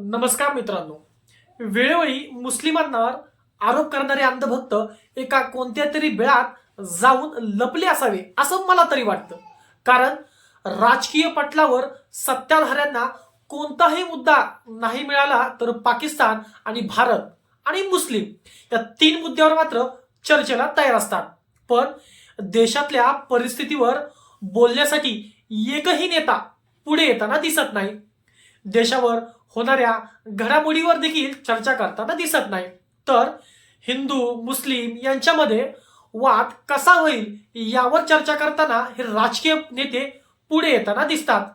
नमस्कार मित्रांनो. वेळोवेळी मुस्लिमांवर आरोप करणारे अंधभक्त एका कोणत्या तरी बेळात जाऊन लपले असावे असं मला तरी वाटतं. कारण राजकीय पटलावर सत्ताधाऱ्यांना कोणताही मुद्दा नाही मिळाला तर पाकिस्तान आणि भारत आणि मुस्लिम या तीन मुद्द्यावर मात्र चर्चेला तयार असतात. पण देशातल्या परिस्थितीवर बोलण्यासाठी एकही नेता पुढे येताना दिसत नाही. देशावर होणाऱ्या घडामोडीवर देखील चर्चा करताना दिसत नाही. तर हिंदू मुस्लिम यांच्यामध्ये वाद कसा होईल यावर चर्चा करताना हे राजकीय नेते पुढे येताना दिसतात.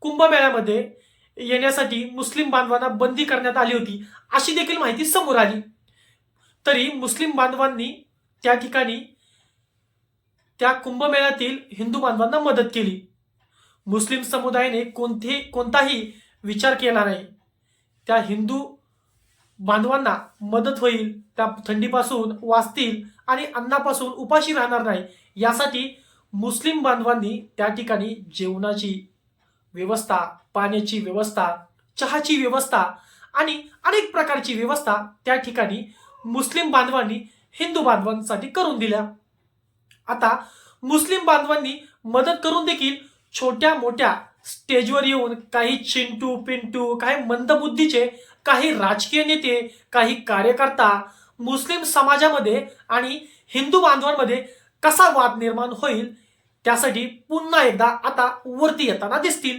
कुंभमेळ्यामध्ये येण्यासाठी मुस्लिम बांधवांना बंदी करण्यात आली होती अशी देखील माहिती समोर आली. तरी मुस्लिम बांधवांनी त्या ठिकाणी त्या कुंभमेळ्यातील हिंदू बांधवांना मदत केली. मुस्लिम समुदायाने कोणते कोणताही विचार केला नाही. त्या हिंदू बांधवांना मदत होईल त्या थंडीपासून वाचतील आणि अन्नापासून उपाशी राहणार नाही. यासाठी मुस्लिम बांधवांनी त्या ठिकाणी जेवणाची व्यवस्था पाण्याची व्यवस्था चहाची व्यवस्था आणि अनेक प्रकारची व्यवस्था त्या ठिकाणी मुस्लिम बांधवांनी हिंदू बांधवांसाठी करून दिल्या. आता मुस्लिम बांधवांनी मदत करून देखील छोट्या मोठ्या स्टेजवर येऊन काही चिंटू पिंटू काही मंदबुद्धीचे काही राजकीय नेते काही कार्यकर्ता मुस्लिम समाजामध्ये आणि हिंदू बांधवांमध्ये कसा वाद निर्माण होईल त्यासाठी पुन्हा एकदा आता वरती येताना दिसतील.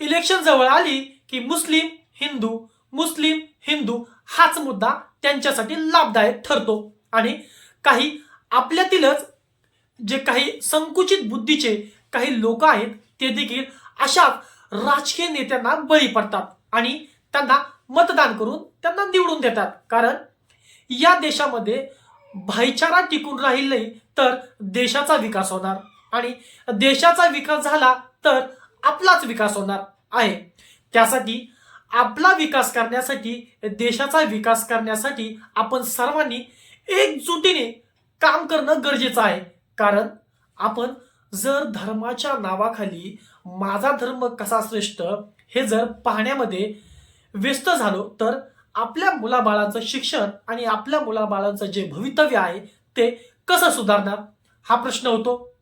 इलेक्शन जवळ आली की मुस्लिम हिंदू मुस्लिम हिंदू हाच मुद्दा त्यांच्यासाठी लाभदायक ठरतो. आणि काही आपल्यातीलच जे काही संकुचित बुद्धीचे काही लोक आहेत ते देखील अशा राजकीय नेत्यांना बळी पडतात आणि त्यांना मतदान करून त्यांना निवडून देतात. कारण या देशामध्ये भाईचारा टिकून राहील नाही तर देशाचा विकास होणार. आणि देशाचा विकास झाला तर आपलाच विकास होणार आहे. त्यासाठी आपला विकास करण्यासाठी देशाचा विकास करण्यासाठी आपण सर्वांनी एकजुटीने काम करणं गरजेचं आहे. कारण आपण जर धर्माच्या नावाखाली माझा धर्म कसा श्रेष्ठ हे जर पाहण्यामध्ये व्यस्त झालो तर आपल्या मुलाबाळांचं शिक्षण आणि आपल्या मुलाबाळांचं जे भवितव्य आहे ते कसं सुधारणार? हा प्रश्न होतो.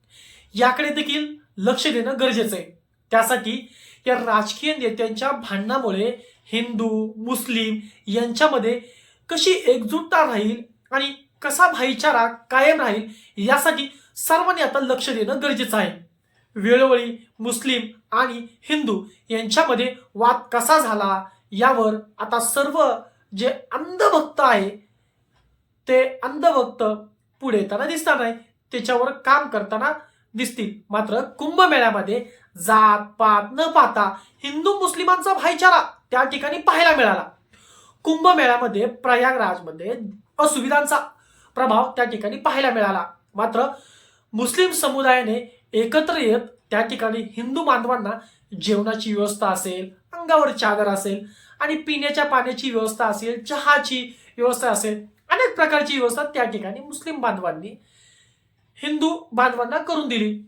याकडे देखील लक्ष देणं गरजेचं आहे. त्यासाठी या राजकीय नेत्यांच्या भांडणामुळे हिंदू मुस्लिम यांच्यामध्ये कशी एकजुटता राहील आणि कसा भाईचारा कायम राहील यासाठी सर्वांनी आता लक्ष देणं गरजेचं आहे. वेळोवेळी मुस्लिम आणि हिंदू यांच्यामध्ये वाद कसा झाला यावर आता सर्व जे अंधभक्त आहे ते अंधभक्त पुढे येताना दिसणार नाही. त्याच्यावर काम करताना दिसतील. मात्र कुंभमेळ्यामध्ये जात पात न पाहता हिंदू मुस्लिमांचा भाईचारा त्या ठिकाणी पाहायला मिळाला. कुंभमेळ्यामध्ये प्रयागराजमध्ये असुविधांचा प्रभाव त्या ठिकाणी पाहायला मिळाला. मात्र मुस्लिम समुदायाने एकत्र येत त्या ठिकाणी हिंदू बांधवांना जेवणाची व्यवस्था असेल अंगावर चादर असेल आणि पिण्याच्या पाण्याची व्यवस्था असेल चहाची व्यवस्था असेल अनेक प्रकारची व्यवस्था त्या ठिकाणी मुस्लिम बांधवांनी हिंदू बांधवांना करून दिली.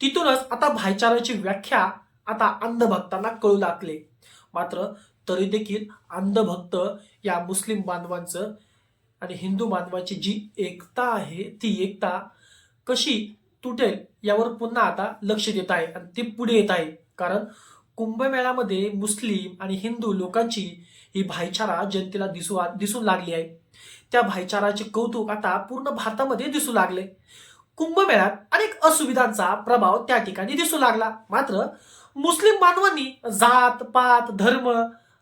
तिथूनच आता भाईचाराची व्याख्या आता अंधभक्तांना कळू लागले. मात्र तरी देखील अंधभक्त या मुस्लिम बांधवांचं आणि हिंदू बांधवांची जी एकता आहे ती एकता कशी तुटेल यावर पुन्हा आता लक्ष देत आहे आणि ते पुढे येत आहे. कारण कुंभमेळ्यामध्ये मुस्लिम आणि हिंदू लोकांची ही भाईचारा जनतेला दिसू दिसून लागली आहे. त्या भाईचाराचे कौतुक आता पूर्ण भारतामध्ये दिसू लागले. कुंभमेळ्यात अनेक असुविधांचा प्रभाव त्या ठिकाणी दिसू लागला. मात्र मुस्लिम बांधवांनी जात पात धर्म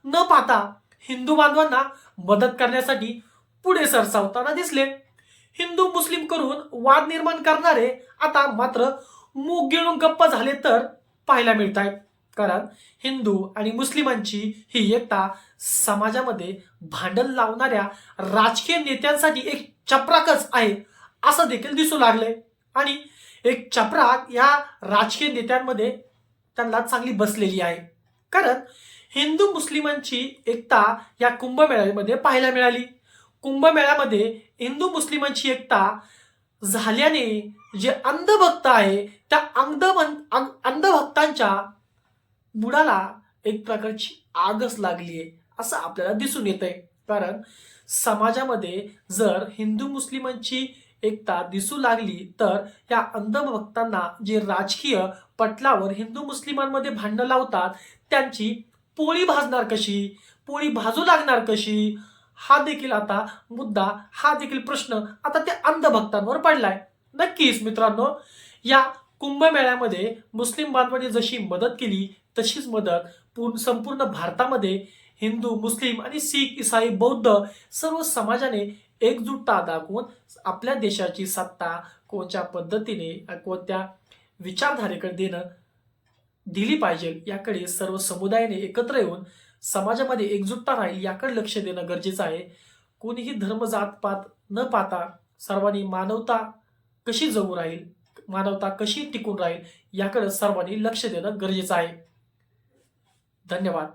न पाहता हिंदू बांधवांना मदत करण्यासाठी पुढे सरसावताना दिसले. हिंदू मुस्लिम करून वाद निर्माण करणारे आता मात्र मूग गिळून गप्प झाले तर पाहायला मिळत आहेत कारण हिंदू आणि मुस्लिमांची ही एकता समाजामध्ये भांडण लावणाऱ्या राजकीय नेत्यांसाठी एक चपराकच आहे असं देखील दिसू लागले आणि एक चपराक या राजकीय नेत्यांमध्ये त्यांना चांगली बसलेली आहे. कारण हिंदू मुस्लिमांची एकता या कुंभमेळ्यामध्ये पाहायला मिळाली. कुंभमेळ्यामध्ये हिंदू मुस्लिमांची एकता झाल्याने जे अंधभक्त आहे त्या अंध अंधभक्तांच्या बुडाला एक प्रकारची आगच लागली आहे असं आपल्याला दिसून येत आहे कारण समाजामध्ये जर हिंदू मुस्लिमांची एकता दिसू लागली तर या अंधभक्तांना जे राजकीय पटलावर हिंदू मुस्लिमांमध्ये भांडणं लावतात त्यांची पोळी भाजणार कशी? पोळी भाजू लागणार कशी? हा देखील आता मुद्दा हा देखील प्रश्न आता त्या अंधभक्तांवर पडलाय. नक्कीच मित्रांनो या कुंभमेळ्यामध्ये मुस्लिम बांधवांनी जशी मदत केली तशीच मदत पूर्ण संपूर्ण भारतामध्ये हिंदू मुस्लिम आणि शीख इसाई बौद्ध सर्व समाजाने एकजुटता दाखवून आपल्या देशाची सत्ता कोणत्या पद्धतीने कोणत्या विचारधारेकडे देणं दिली पाहिजे याकडे सर्व समुदायाने एकत्र येऊन समाजामध्ये एकजुटता राहील याकडे लक्ष देणं गरजेचं आहे. कोणीही धर्म जात पात न पाहता सर्वांनी मानवता कशी जगू राहील मानवता कशी टिकून राहील याकडे सर्वांनी लक्ष देणं गरजेचं आहे. धन्यवाद.